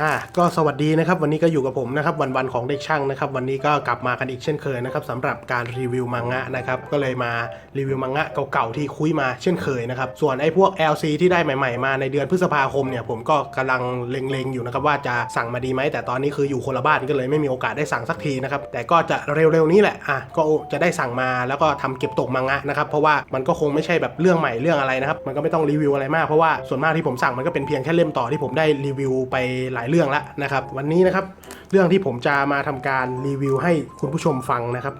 อ่าก็สวัสดีนะครับวันนี้ก็อยู่กับผมนะครับวันวันของเด็กช่างนะครับวันนี้ก็กลับมากันอีกเช่นเคยนะครับสำหรับการรีวิวมังงะนะครับก็เลยมารีวิวมังงะเก่าๆที่คุยมาเช่นเคยนะครับส่วนไอ้พวก LC ที่ได้ใหม่ๆมาในเดือนพฤษภาคมเนี่ยผมก็กำลังเล็งๆอยู่นะครับว่าจะสั่งมาดีไหมแต่ตอนนี้คืออยู่คนละบ้านก็เลยไม่มีโอกาสได้สั่งสักทีนะครับแต่ก็จะเร็วๆนี้แหละอะก็จะได้สั่งมาแล้วก็ทำเก็บตกมังงะนะครับเพราะว่ามันก็คงไม่ใช่แบบเรื่องใหม่เรื่องอะไรนะครับมันก็ไม่ต้องรีวิวอะไรมากเพราะว่าส่วนมากที่ผมสั่งมันก็เป็นเพียงแค่เล่มต่อที่ผมได้รีวิวไปหลายเรื่องแล้วนะครับ วันนี้นะครับเรื่องที่ผมจะมาทำการรีวิวให้คุณผู้ชมฟังนะครับ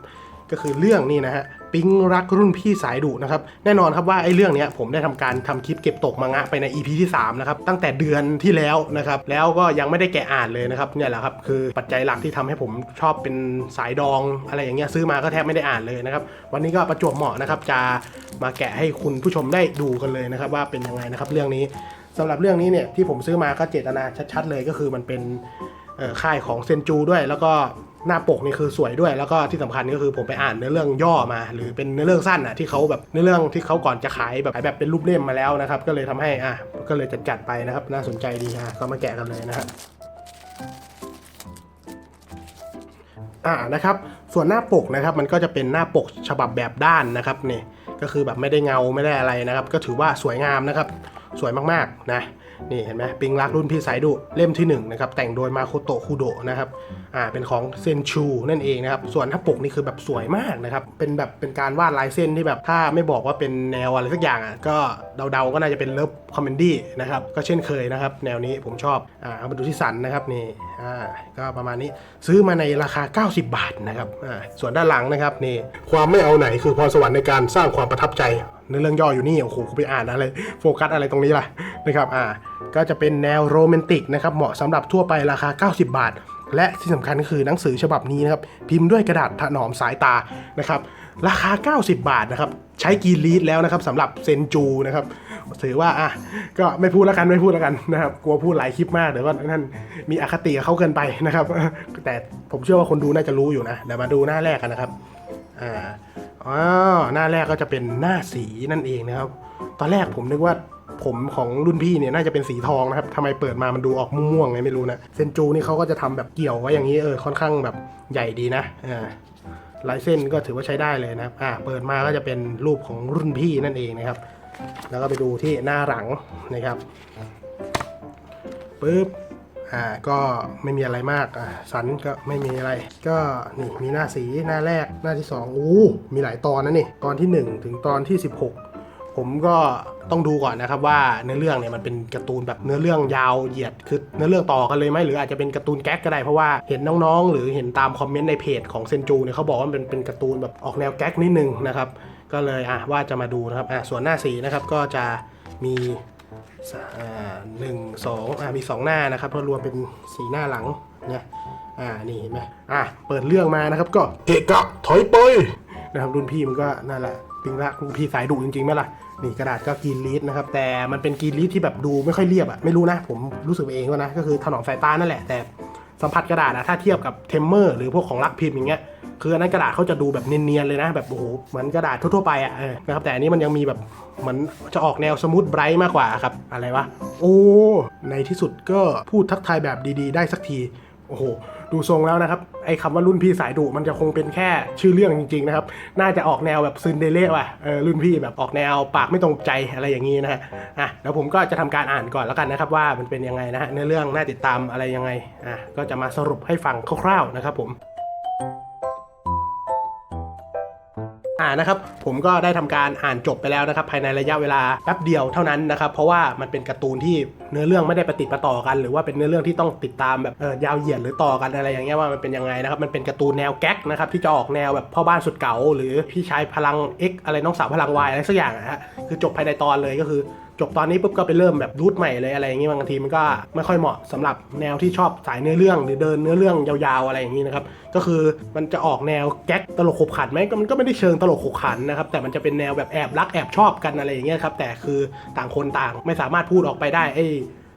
ก็คือเรื่องนี้นะฮะปิ๊งรักรุ่นพี่สายดุนะครับแน่นอนครับว่าไอ้เรื่องนี้ผมได้ทำการทำคลิปเก็บตกมังะไปใน EP ที่3นะครับตั้งแต่เดือนที่แล้วนะครับแล้วก็ยังไม่ได้แกะอ่านเลยนะครับเนี่ยแหละครับคือปัจจัยหลักที่ทำให้ผมชอบเป็นสายดองอะไรอย่างเงี้ยซื้อมาก็แทบไม่ได้อ่านเลยนะครับวันนี้ก็ประจวบเหมาะนะครับจะมาแกะให้คุณผู้ชมได้ดูกันเลยนะครับว่าเป็นยังไงนะครับเรื่องนี้ สำหรับเรื่องนี้เนี่ยที่ผมซื้อมาก็เจตนาชัดๆเลยก็คือมันเป็นค่ายของเซนจูด้วย แล้วก็หน้าปกนี่คือสวยด้วย แล้วก็ที่สำคัญก็คือผมไปอ่านเนื้อเรื่องย่อมา หรือเป็นเนื้อเรื่องสั้นอะที่เขาแบบเนื้อเรื่องที่เขาก่อนจะขายแบบขายแบบเป็นรูปเล่มมาแล้วนะครับ ก็เลยทำให้อะก็เลยจัดจัดๆไปนะครับน่าสนใจดีอะก็มาแกะกันเลยนะครับอ่านะครับส่วนหน้าปกนะครับมันก็จะเป็นหน้าปกฉบับแบบด้านนะครับนี่ก็คือแบบไม่ได้เงาไม่ได้อะไรนะครับ ก็ถือว่าสวยงามนะครับ สวยมากๆนะ นี่เห็นไหมปิงรักรุ่นพี่สายดุเล่มที่1นะครับแต่งโดยมาโคโตะคุโดะนะครับอ่าเป็นของเซนชูนั่นเองนะครับส่วนหน้าปกนี่คือแบบสวยมากนะครับเป็นแบบเป็นการวาดลายเส้นที่แบบถ้าไม่บอกว่าเป็นแนวอะไรสักอย่างอะก็เดาๆก็น่าจะเป็นเลิฟคอมเมดี้นะครับก็เช่นเคยนะครับแนวนี้ผมชอบอ่าเอามาดูที่สันนะครับนี่อ่าก็ประมาณนี้ซื้อมาในราคา 90 บาทนะครับอ่าส่วนด้านหลังนะครับนี่ความไม่เอาไหนคือพรสวรรค์ในการสร้างความประทับใจเนื้อเรื่องย่ออยู่นี่โอ้โหไปอ่านอะไรโฟกัสอะไรตรงนี้ล่ะ นะครับอ่าก็จะเป็นแนวโรแมนติกนะครับเหมาะสำหรับทั่วไปราคา 90 บาท และที่สำคัญก็คือหนังสือฉบับนี้นะครับพิมพ์ด้วยกระดาษถนอมสายตานะครับราคา 90 บาทนะครับใช้กรีนลีดแล้วนะครับสำหรับเซนจูนะครับถือว่าอะก็ไม่พูดแล้วกันไม่พูดแล้วกันนะครับกลัวพูดหลายคลิปมากเดี๋ยวว่านั่นมีอคติกับเขาเกินไปนะครับ แต่ผมเชื่อว่าคนดูน่าจะรู้อยู่นะเดี๋ยวมาดูหน้าแรกกันนะครับอ่า อ๋อหน้าแรกก็จะเป็นหน้าสีนั่นเองนะครับ ตอนแรกผมนึกว่าผมของรุ่นพี่เนี่ยน่าจะเป็นสีทองนะครับทำไมเปิดมามันดูออกม่วงๆไงไม่รู้นะ เซนจูนี่เขาก็จะทำแบบเกี่ยวไว้อย่างนี้เออค่อนข้างแบบใหญ่ดีนะอ่าลายเส้นก็ถือว่าใช้ได้เลยนะครับอ่าเปิดมาก็จะเป็นรูปของรุ่นพี่นั่นเองนะครับ แล้วก็ไปดูที่หน้าหลังนะครับปึ๊บ อ่าก็ไม่มีอะไรมากอ่าสันก็ไม่มีอะไร ก็นี่มีหน้าสีหน้าแรกหน้าที่2อู้มีหลายตอนนะนี่ตอนที่ 1 ถึงตอนที่ 16 ผมก็ต้องดูก่อนนะครับว่าเนื้อเรื่องเนี่ยมันเป็นการ์ตูนแบบเนื้อเรื่องยาวเหยียดคือเนื้อเรื่องต่อกันเลยไหมหรืออาจจะเป็นการ์ตูนแก๊กก็ได้เพราะว่าเห็นน้องๆ หรือเห็นตามคอมเมนต์ในเพจของเซนจูเนี่ยเขาบอกว่าเป็นเป็นการ์ตูนแบบออกแนวแก๊กนิดนึงนะครับก็เลยอะว่าจะมาดูนะครับอะส่วนหน้าสีนะครับก็จะมี อ่าหนึ่งสองอ่ามีสองหน้านะครับเพราะรวมเป็นสีหน้าหลังเนี่ยอ่านี่เห็นไหมอ่าเปิดเรื่องมานะครับก็เกะกะถอยไปนะครับรุ่นพี่มันก็นั่นแหละปิงละรุ่นพี่สายดุจริงๆไหมล่ะนี่กระดาษก็กรีนลีดนะครับแต่มันเป็นกรีนลีดที่แบบดูไม่ค่อยเรียบอะไม่รู้นะ ผมรู้สึกเองว่านะก็คือถนอมสายตานั่นแหละแต่สัมผัสกระดาษอะถ้าเทียบกับเทมเมอร์หรือพวกของรักพิมพ์อย่างเงี้ย คืออันนั้นกระดาษเขาจะดูแบบเนียนๆเลยนะ แบบโอ้โหเหมือนกระดาษทั่วๆไปอะนะครับแต่อันนี้มันยังมีแบบเหมือนจะออกแนวสมูทไบรท์มากกว่าครับอะไรวะโอ้ในที่สุดก็พูดทักทายแบบดีๆ ได้สักทีโอ้โห ดูทรงแล้วนะครับ ไอ้คำว่ารุ่นพี่สายดุมันจะคงเป็นแค่ชื่อเรื่องจริง ๆ นะครับ น่าจะออกแนวแบบซึนเดเล่ว่ะเออรุ่นพี่แบบออกแนวปากไม่ตรงใจอะไรอย่างนี้นะฮะอะแล้วผมก็จะทำการอ่านก่อนแล้วกันนะครับ ว่ามันเป็นยังไงนะฮะเนื้อเรื่องน่าติดตามอะไรยังไงอะก็จะมาสรุปให้ฟังคร่าวๆนะครับผม อ่านะครับผมก็ได้ทำการอ่านจบไปแล้วนะครับภายในระยะเวลาแป๊บเดียวเท่านั้นนะครับเพราะว่ามันเป็นการ์ตูนที่เนื้อเรื่องไม่ได้ประติดประต่อกัน หรือว่าเป็นเนื้อเรื่องที่ต้องติดตามแบบเออยาวเหยียดหรือต่อกันอะไรอย่างเงี้ยว่ามันเป็นยังไงนะครับมันเป็นการ์ตูนแนวแก๊กนะครับที่จะออกแนวแบบพ่อบ้านสุดเก๋าหรือพี่ชายพลัง X อะไรน้องสาวพลัง Y อะไรสักอย่างนะฮะคือจบภายในตอนเลยก็คือ จบตอนนี้ปุ๊บก็ไปเริ่มแบบรูทใหม่เลยอะไรอย่างงี้บางทีมันก็ไม่ค่อยเหมาะสำหรับแนวที่ชอบสายเนื้อเรื่องหรือเดินเนื้อเรื่องยาวๆอะไรอย่างนี้นะครับก็คือมันจะออกแนวแก๊กตลกขบขันไหมก็มันก็ไม่ได้เชิงตลกขบขันนะครับแต่มันจะเป็นแนวแบบแอบรักแอบชอบกันอะไรอย่างเงี้ยครับแต่คือต่างคนต่างไม่สามารถพูดออกไปได้ไอ้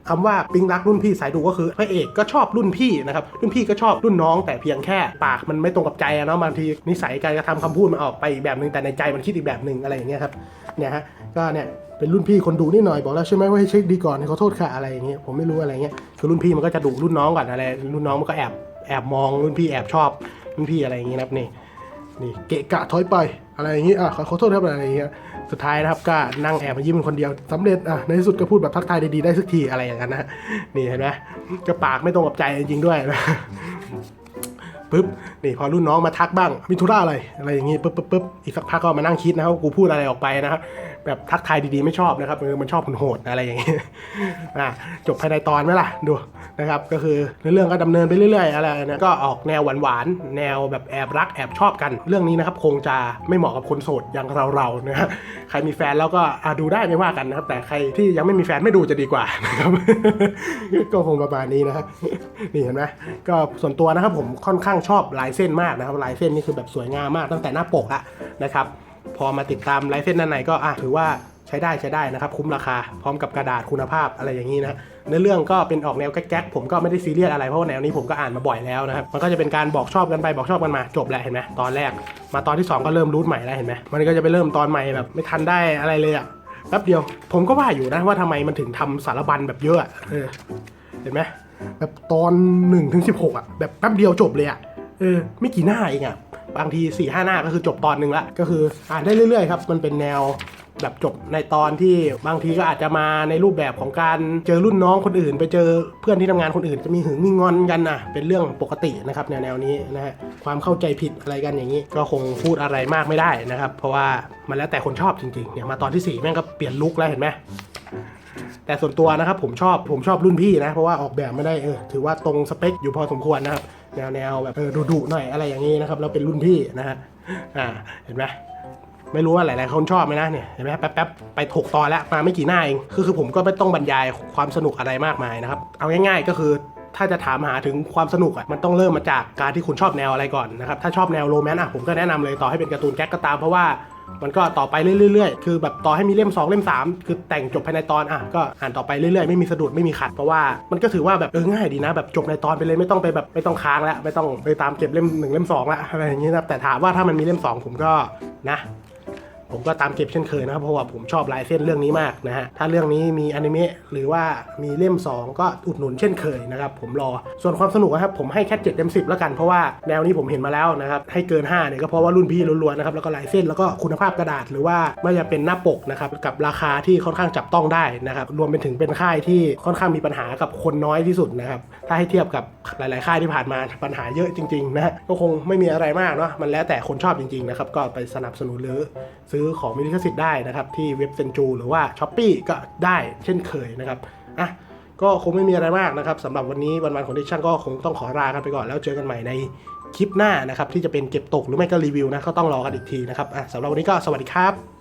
คำว่าปิงรักรุ่นพี่สายดูก็คือพระเอกก็ชอบรุ่นพี่นะครับรุ่นพี่ก็ชอบรุ่นน้องแต่เพียงแค่ปากมันไม่ตรงกับใจเนาะบางทีนิสัยการกระทำคำพูดมันออกไปอีกแบบหนึ่งแต่ในใจมันคิดอีกแบบหนึ่งอะไรอย่างเงี้ยครับเนี่ยฮะก็เนี่ยเป็นรุ่นพี่คนดูนิดหน่อยบอกแล้วใช่ไหมว่าให้เช็คดีก่อนขอโทษค่ะอะไรอย่างเงี้ยผมไม่รู้อะไรเงี้ยคือรุ่นพี่มันก็จะดุรุ่นน้องก่อนอะไรรุ่นน้องมันก็แอบแอบมองรุ่นพี่แอบชอบรุ่นพี่อะไรอย่างเงี้ยนะครับนี่นี่เกะกะถอยไป อะไรอย่างงี้อะขอโทษครับอะไรอย่างเงี้ยสุดท้ายนะครับก็นั่งแอบมายิ้มคนเดียวสำเร็จอะในที่สุดก็พูดแบบทักทายดีๆได้สักทีอะไรอย่างนั้นนะนี่เห็นไหมก็ปากไม่ตรงกับใจจริงๆด้วยนะปึ๊บนี่พอรุ่นน้องมาทักบ้างมีธุระอะไรอะไรอย่างงี้ปึ๊บปึ๊บปึ๊บอีกสักพักก็มานั่งคิดนะครับว่ากูพูดอะไรออกไปนะครับแบบทักทายดีๆไม่ชอบนะครับเออมันชอบคนโหดอะไรอย่างงี้อะจบภายในตอนไหมล่ะดู นะครับก็คือเรื่องก็ดำเนินไปเรื่อยๆอะไรนะก็ออกแนวหวานๆแนวแบบแอบรักแอบชอบกัน เรื่องนี้นะครับคงจะไม่เหมาะกับคนโสดอย่างเราๆนะฮะใครมีแฟนแล้วก็อดูได้ไม่ว่ากันนะครับแต่ใครที่ยังไม่มีแฟนไม่ดูจะดีกว่านะครับก็คงประมาณนี้นะนี่เห็นไหมก็ส่วนตัวนะครับผมค่อนข้างชอบลายเส้นมากนะครับลายเส้นนี่คือแบบสวยงามมากตั้งแต่หน้าปกอะนะครับพอมาติดตามลายเส้นด้านในก็อะถือว่า ใช้ได้ใช้ได้นะครับ คุ้มราคาพร้อมกับกระดาษคุณภาพอะไรอย่างนี้นะในอเรื่องก็เป็นออกแนวแก๊กๆผมก็ไม่ได้ซีเรียสอะไรเพราะว่าแนวนี้ผมก็อ่านมาบ่อยแล้วนะครับมันก็จะเป็นการบอกชอบกันไปบอกชอบกันมาจบแล้วเห็นไหมตอนแรก มาตอนที่สองก็เริ่มรูทใหม่แล้วเห็นไหมมันก็จะไปเริ่มตอนใหม่แบบไม่ทันได้อะไรเลยอะแป๊บเดียวผมก็ว่าอยู่นะว่าทำไมมันถึงทำสารบัญแบบเยอะเออเห็นไหมแบบตอน1นถึงสิอะแบบแป๊บเดียวจบเลยอะเออไม่กี่หน้าเองอะบางที4ี่ห้าหน้าก็คือจบตอนหนึ่งละก็คืออ่านได้เรื่อยๆครับมันเป็นแนว แบบจบในตอนที่บางทีก็อาจจะมาในรูปแบบของการเจอรุ่นน้องคนอื่น ไปเจอเพื่อนที่ทำงานคนอื่น จะมีหึงมีงอนกันนะเป็นเรื่องปกตินะครับแนวแนวๆนี้นะฮะความเข้าใจผิดอะไรกันอย่างนี้ ก็คงพูดอะไรมากไม่ได้นะครับ เพราะว่ามันแล้วแต่คนชอบจริงๆเนี่ยมาตอนที่สี่แม่งก็เปลี่ยนลุคแล้วเห็นไหมแต่ส่วนตัวนะครับผมชอบผมชอบรุ่นพี่นะ เพราะว่าออกแบบไม่ได้เออถือว่าตรงสเปคอยู่พอสมควรนะครับ แนวแนวแบบเออดุๆหน่อยอะไรอย่างนี้นะครับแล้วเป็นรุ่นพี่นะฮะอ่าเห็นไหม ไม่รู้ว่าหลายๆคนชอบไหมนะเนี่ยเห็นไหมแป๊บๆไปถกตอนแล้วมาไม่กี่หน้าเองคือคือผมก็ไม่ต้องบรรยายความสนุกอะไรมากมายนะครับเอาง่าย ๆ ก็คือถ้าจะถามหาถึงความสนุกอะมันต้องเริ่มมาจากการที่คุณชอบแนวอะไรก่อนนะครับถ้าชอบแนวโรแมนต์อะผมก็แนะนำเลยต่อให้เป็นการ์ตูนแก๊กก็ตามเพราะว่ามันก็ต่อไปเรื่อยๆ คือแบบต่อให้มีเล่ม 2 เล่ม 3 คือแต่งจบภายในตอนอะก็อ่านต่อไปเรื่อยๆ ไม่มีสะดุดไม่มีขัด เพราะว่ามันก็ถือว่าแบบเออง่ายดีนะแบบจบในตอนไปเลยไม่ต้องไปแบบไม่ต้องค้างแล้วไม่ต้องไปตามเก็บเล่มหนึ่งเล่มสองละอะไรอย่างนี้นะแต่ถามว่าถ้ามันมีเล่มสองผมก็นะ ผมก็ตามเก็บเช่นเคยนะครับเพราะว่าผมชอบลายเส้นเรื่องนี้มากนะฮะถ้าเรื่องนี้มีอนิเมะหรือว่ามีเล่ม 2 ก็อุดหนุนเช่นเคยนะครับผมรอส่วนความสนุกนะครับผมให้แค่7เต็ม10 แล้วกันเพราะว่าแนวนี้ผมเห็นมาแล้วนะครับให้เกิน5เนี่ยก็เพราะว่ารุ่นพี่ล้วนๆนะครับแล้วก็ลายเส้นแล้วก็คุณภาพกระดาษหรือว่าไม่ว่าจะเป็นหน้าปกนะครับกับราคาที่ค่อนข้างจับต้องได้นะครับรวมไปถึงเป็นค่ายที่ค่อนข้างมีปัญหากับคนน้อยที่สุดนะครับถ้าให้เทียบกับหลาย ๆ ค่ายที่ผ่านมาปัญหาเยอะจริงๆนะก็คงไม่มีอะไรมากเนาะมันแล้วแต่คนชอบจริงๆนะครับก็ไปสนับสนุนหรือซอของมิลิขสิทธิ์ได้นะครับ ที่เว็บเซนจูหรือว่าช้อปปีก็ได้เช่นเคยนะครับอะก็คงไม่มีอะไรมากนะครับสำหรับวันนี้วันวันของดิชั่นก็คงต้องขอลากันไปก่อนแล้วเจอกันใหม่ในคลิปหน้านะครับที่จะเป็นเก็บตกหรือไม่ก็รีวิวนะก็ต้องรอกันอีกทีนะครับอะสำหรับวันนี้ก็สวัสดีครับ